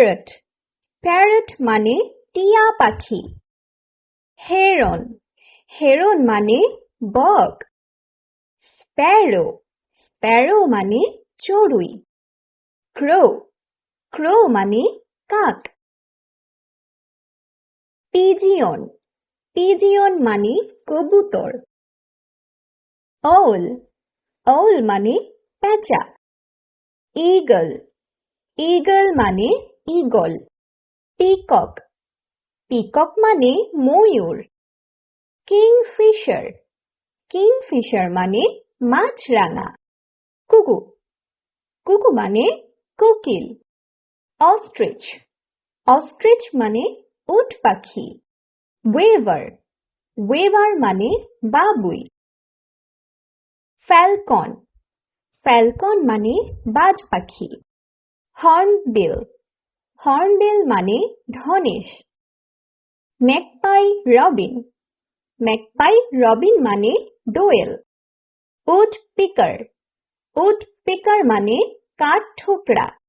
Parrot parrot মানে টিয়া পাখি। হেরন হেরন মানে বক। স্প্যারো স্প্যারো মানে চড়ুই। ক্রো ক্রো মানে কাক। পিজিয়ন পিজিয়ন মানে কবুতর। ওল ওল মানে পেঁচা ঈগল ঈগল মানে ঈগল পিকক পিকক মানে ময়ূর. কিংফিশার কিংফিশার মানে মাছরাঙা। কুকু কুকু মানে কোকিল। অস্ট্রিচ অস্ট্রিচ মানে উট পাখি। ওয়েভার ওয়েভার মানে বাবুই। ফ্যালকন ফ্যালকন মানে বাজ পাখি। হর্নবিল। হর্নবিল মানে ধনেশ। Magpie robin. ম্যাকপাই রবিন মানে ডোয়েল। উড পিকার। উড পিকার মানে কাঠ ঠোকরা।